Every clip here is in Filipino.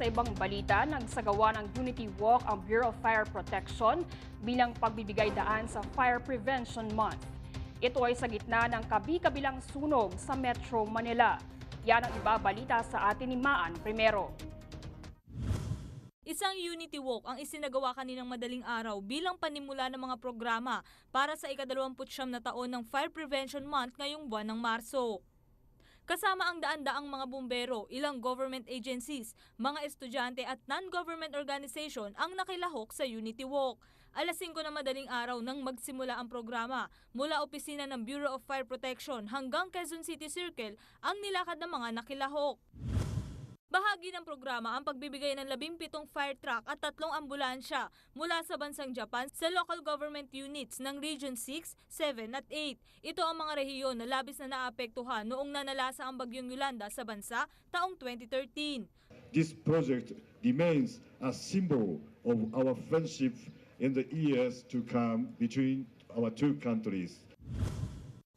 Sa ibang balita, nagsagawa ng Unity Walk ang Bureau of Fire Protection bilang pagbibigay daan sa Fire Prevention Month. Ito ay sa gitna ng kabi-kabilang sunog sa Metro Manila. Yan ang iba balita sa atin ni Maan Primero. Isang Unity Walk ang isinagawa kaninang madaling araw bilang panimula ng mga programa para sa ikadalawamputsyam na taon ng Fire Prevention Month ngayong buwan ng Marso. Kasama ang daan-daang mga bumbero, ilang government agencies, mga estudyante at non-government organization ang nakilahok sa Unity Walk. Alas 5 na madaling araw nang magsimula ang programa mula opisina ng Bureau of Fire Protection hanggang Quezon City Circle ang nilakad ng mga nakilahok. Bahagi ng programa ang pagbibigay ng 17 fire truck at tatlong ambulansya mula sa bansang Japan sa local government units ng Region 6, 7 at 8. Ito ang mga rehiyon na labis na naapektuhan noong nanalasa ang bagyong Yolanda sa bansa taong 2013. This project remains a symbol of our friendship in the years to come between our two countries.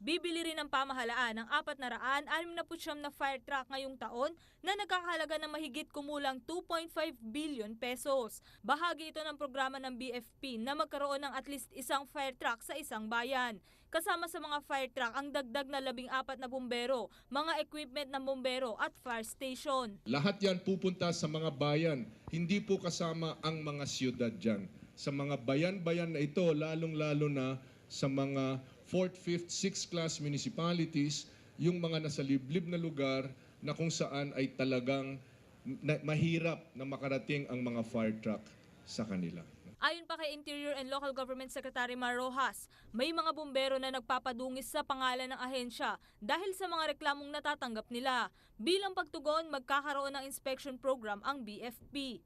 Bibili rin ng pamahalaan ng 469 na fire truck ngayong taon na nagkakahalaga ng mahigit kumulang 2.5 billion pesos. Bahagi ito ng programa ng BFP na magkaroon ng at least isang fire truck sa isang bayan. Kasama sa mga fire truck ang dagdag na 14 na bumbero, mga equipment ng bumbero at fire station. Lahat yan pupunta sa mga bayan. Hindi po kasama ang mga siyudad dyan. Sa mga bayan-bayan na ito, lalong-lalo na sa mga 4th, 5th, 6th class municipalities, yung mga nasa liblib na lugar na kung saan ay talagang na- mahirap na makarating ang mga fire truck sa kanila. Ayon pa kay Interior and Local Government Secretary Mar Rojas, may mga bumbero na nagpapadungis sa pangalan ng ahensya dahil sa mga reklamong natatanggap nila. Bilang pagtugon, magkakaroon ng inspection program ang BFP.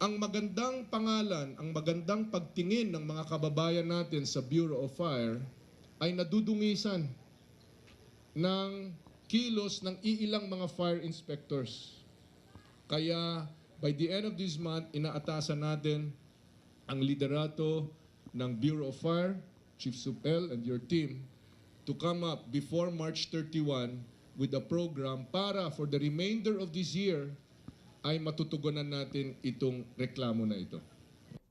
Ang magandang pangalan, ang magandang pagtingin ng mga kababayan natin sa Bureau of Fire ay nadudungisan ng kilos ng iilang mga fire inspectors. Kaya by the end of this month, inaatasan natin ang liderato ng Bureau of Fire, Chief Supel and your team to come up before March 31 with a program para for the remainder of this year ay matutugunan natin itong reklamo na ito.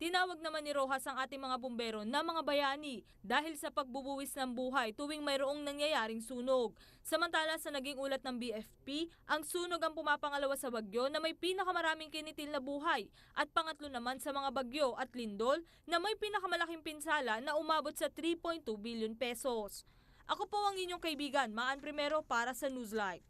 Tinawag naman ni Rojas ang ating mga bumbero na mga bayani dahil sa pagbubuwis ng buhay tuwing mayroong nangyayaring sunog. Samantala sa naging ulat ng BFP, ang sunog ang pumapangalawa sa bagyo na may pinakamaraming kinitil na buhay at pangatlo naman sa mga bagyo at lindol na may pinakamalaking pinsala na umabot sa 3.2 billion pesos. Ako po ang inyong kaibigan, Maan Primero para sa Newslight.